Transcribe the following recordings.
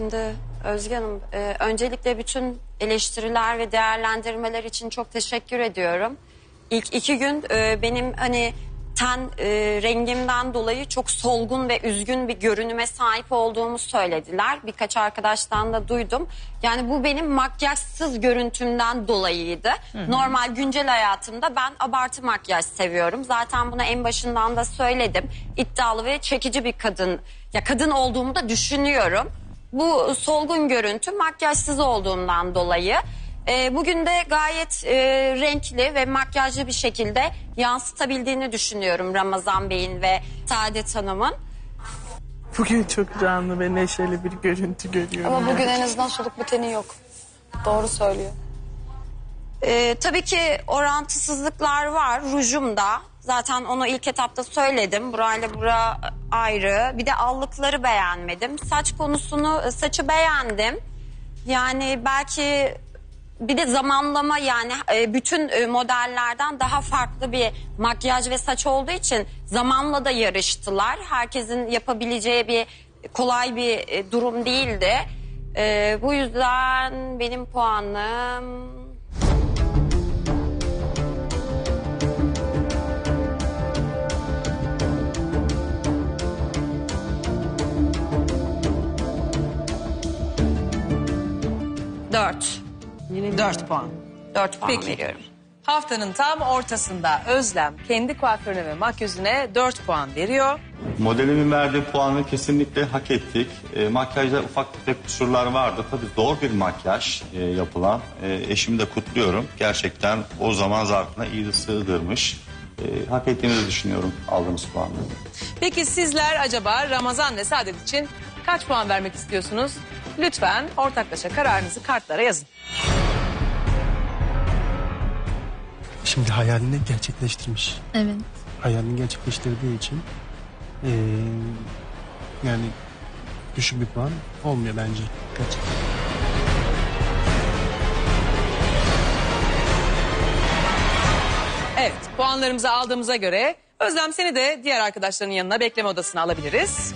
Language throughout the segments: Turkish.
Şimdi Özge Hanım, e, öncelikle bütün eleştiriler ve değerlendirmeler için çok teşekkür ediyorum. İlk iki gün e, benim hani ten e, rengimden dolayı çok solgun ve üzgün bir görünüme sahip olduğumu söylediler. Birkaç arkadaştan da duydum. Yani bu benim makyajsız görüntümden dolayıydı. Normal güncel hayatımda ben abartı makyaj seviyorum. Zaten bunu en başından da söyledim. İddialı ve çekici bir kadın. Ya kadın olduğumu da düşünüyorum. Bu solgun görüntü makyajsız olduğumdan dolayı. Ee, bugün de gayet e, renkli ve makyajlı bir şekilde yansıtabildiğini düşünüyorum Ramazan Bey'in ve Saadet Hanım'ın. Bugün çok canlı ve neşeli bir görüntü görüyorum. Ama bugün en azından soluk biteni yok. Doğru söylüyor. Ee, tabii ki orantısızlıklar var rujumda. Zaten onu ilk etapta söyledim. Burayla bura ayrı. Bir de allıkları beğenmedim. Saç konusunu, saçı beğendim. Yani belki bir de zamanlama yani e, bütün e, modellerden daha farklı bir makyaj ve saç olduğu için zamanla da yarıştılar. Herkesin yapabileceği bir kolay bir e, durum değildi. E, bu yüzden benim puanım dört. 4 puan. Dört puan Peki. veriyorum. Haftanın tam ortasında Özlem kendi kuaförüne ve makyözüne 4 puan veriyor. Modelimin verdiği puanı kesinlikle hak ettik. E, makyajda ufak tefek kusurlar vardı. Tabii zor bir makyaj e, yapılan. E, eşimi de kutluyorum. Gerçekten o zaman zarfına iyi sığdırmış. E, hak ettiğimizi düşünüyorum aldığımız puanı. Peki sizler acaba Ramazan ve Saadet için kaç puan vermek istiyorsunuz? Lütfen ortaklaşa kararınızı kartlara yazın. Şimdi hayalini gerçekleştirmiş. Evet. Hayalini gerçekleştirdiği için eee, yani düşük bir puan olmuyor bence. Kaç? Evet puanlarımızı aldığımıza göre Özlem seni de diğer arkadaşların yanına bekleme odasına alabiliriz.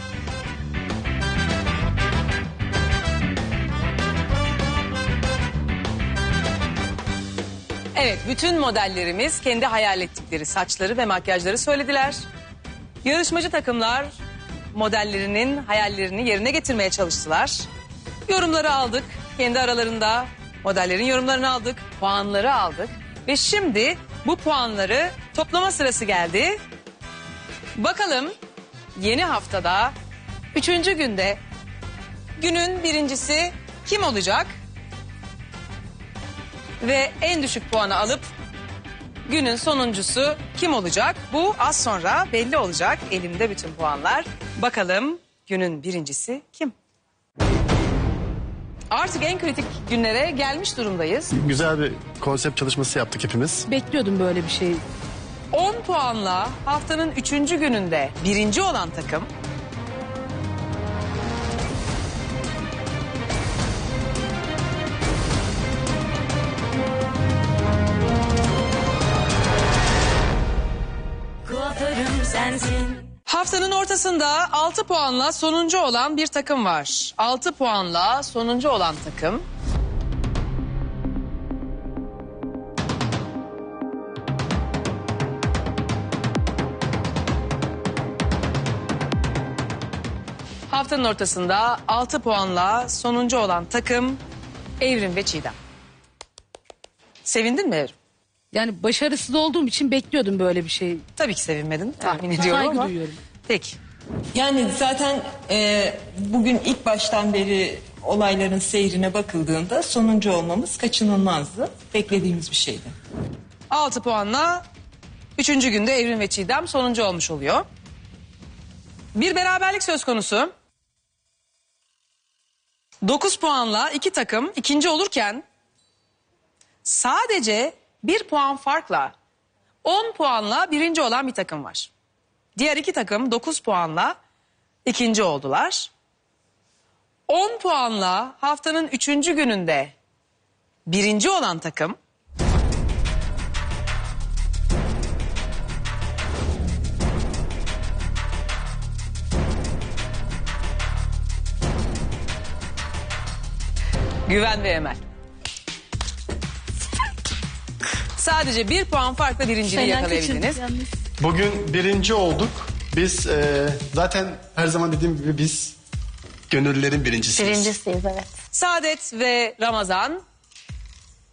Evet bütün modellerimiz kendi hayal ettikleri saçları ve makyajları söylediler. Yarışmacı takımlar modellerinin hayallerini yerine getirmeye çalıştılar. Yorumları aldık. Kendi aralarında modellerin yorumlarını aldık. Puanları aldık. Ve şimdi bu puanları toplama sırası geldi. Bakalım yeni haftada üçüncü günde günün birincisi kim olacak? Ve en düşük puanı alıp günün sonuncusu kim olacak? Bu az sonra belli olacak. Elimde bütün puanlar. Bakalım günün birincisi kim? Artık en kritik günlere gelmiş durumdayız. Güzel bir konsept çalışması yaptık hepimiz. Bekliyordum böyle bir şey. 10 puanla haftanın 3. gününde birinci olan takım Haftanın ortasında 6 puanla sonuncu olan bir takım var. 6 puanla sonuncu olan takım. Haftanın ortasında 6 puanla sonuncu olan takım Evrim ve Çiğdem. Sevindin mi Evrim? Yani başarısız olduğum için bekliyordum böyle bir şey. Tabii ki sevinmedin tahmin ediyorum Saygı ama. duyuyorum. Peki. Yani zaten e, bugün ilk baştan beri olayların seyrine bakıldığında sonuncu olmamız kaçınılmazdı. Beklediğimiz bir şeydi. 6 puanla 3. günde Evrim ve Çiğdem sonuncu olmuş oluyor. Bir beraberlik söz konusu. 9 puanla iki takım ikinci olurken sadece bir puan farkla 10 puanla birinci olan bir takım var. Diğer iki takım 9 puanla ikinci oldular. 10 puanla haftanın üçüncü gününde birinci olan takım Güven ve Emel. Sadece bir puan farkla birinciliği yakalayabildiniz. Bugün birinci olduk. Biz e, zaten her zaman dediğim gibi biz gönüllülerin birincisiyiz. Birincisiyiz evet. Saadet ve Ramazan,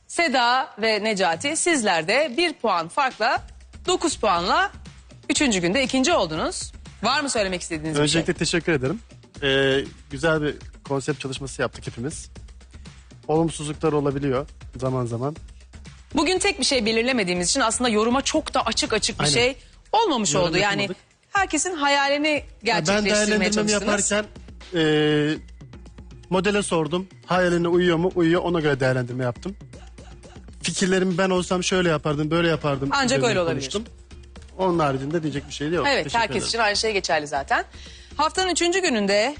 Seda ve Necati sizler de bir puan farkla 9 puanla üçüncü günde ikinci oldunuz. Var mı söylemek istediğiniz bir şey? Öncelikle teşekkür ederim. E, güzel bir konsept çalışması yaptık hepimiz. Olumsuzluklar olabiliyor zaman zaman. Bugün tek bir şey belirlemediğimiz için aslında yoruma çok da açık açık bir Aynen. şey olmamış Yorum oldu. Yani yapamadık. herkesin hayalini ben gerçekleştirmeye değerlendirmemi çalıştınız. yaparken e, modele sordum. Hayaline uyuyor mu? Uyuyor. Ona göre değerlendirme yaptım. Fikirlerimi ben olsam şöyle yapardım, böyle yapardım. Ancak üzerine öyle olabilir. konuştum. Onun haricinde diyecek bir şey de yok. Evet Teşekkür herkes ederim. için aynı şey geçerli zaten. Haftanın üçüncü gününde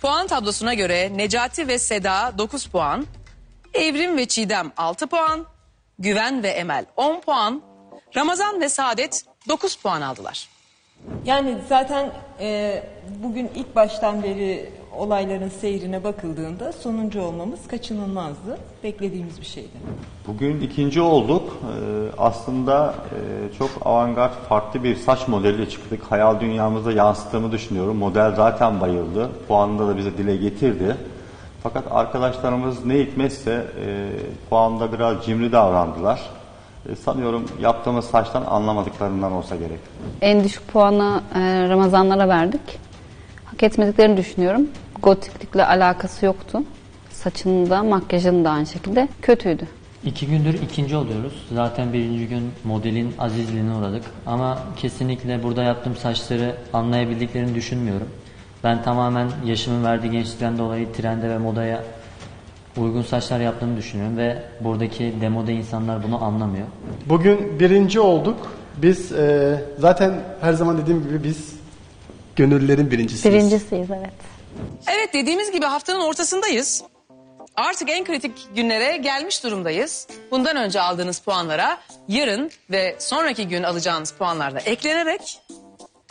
puan tablosuna göre Necati ve Seda 9 puan, Evrim ve Çiğdem 6 puan, Güven ve Emel 10 puan, Ramazan ve Saadet 9 puan aldılar. Yani zaten e, bugün ilk baştan beri olayların seyrine bakıldığında sonuncu olmamız kaçınılmazdı. Beklediğimiz bir şeydi. Bugün ikinci olduk. Ee, aslında e, çok avantgard farklı bir saç modeliyle çıktık. Hayal dünyamızda yansıttığımı düşünüyorum. Model zaten bayıldı. Puanında da bize dile getirdi. Fakat arkadaşlarımız ne hikmetse e, puanda biraz cimri davrandılar. E, sanıyorum yaptığımız saçtan anlamadıklarından olsa gerek. En düşük puanı e, Ramazanlara verdik. Hak etmediklerini düşünüyorum. Gotiklikle alakası yoktu. Saçının da makyajın da aynı şekilde kötüydü. İki gündür ikinci oluyoruz. Zaten birinci gün modelin azizliğine uğradık. Ama kesinlikle burada yaptığım saçları anlayabildiklerini düşünmüyorum. Ben tamamen yaşımın verdiği gençlikten dolayı trende ve modaya uygun saçlar yaptığımı düşünüyorum ve buradaki demode insanlar bunu anlamıyor. Bugün birinci olduk. Biz e, zaten her zaman dediğim gibi biz gönüllülerin birincisiyiz. Birincisiyiz evet. Evet dediğimiz gibi haftanın ortasındayız. Artık en kritik günlere gelmiş durumdayız. Bundan önce aldığınız puanlara yarın ve sonraki gün alacağınız puanlar da eklenerek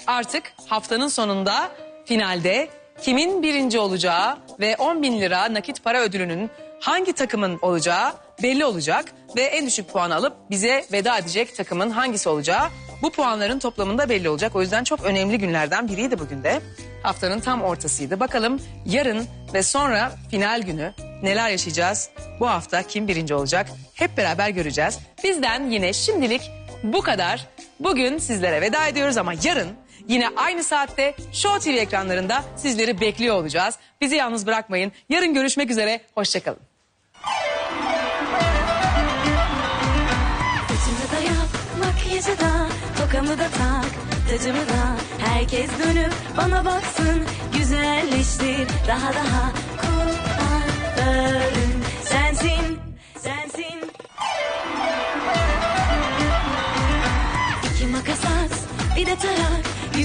artık haftanın sonunda finalde kimin birinci olacağı ve 10 bin lira nakit para ödülünün hangi takımın olacağı belli olacak. Ve en düşük puan alıp bize veda edecek takımın hangisi olacağı bu puanların toplamında belli olacak. O yüzden çok önemli günlerden biriydi bugün de. Haftanın tam ortasıydı. Bakalım yarın ve sonra final günü neler yaşayacağız? Bu hafta kim birinci olacak? Hep beraber göreceğiz. Bizden yine şimdilik bu kadar. Bugün sizlere veda ediyoruz ama yarın yine aynı saatte Show TV ekranlarında sizleri bekliyor olacağız. Bizi yalnız bırakmayın. Yarın görüşmek üzere. Hoşçakalın. Tokamı da tak, tacımı da. Herkes dönüp bana baksın, güzelleştir daha daha. Kuaförüm sensin, sensin. İki makas at, bir de tarak.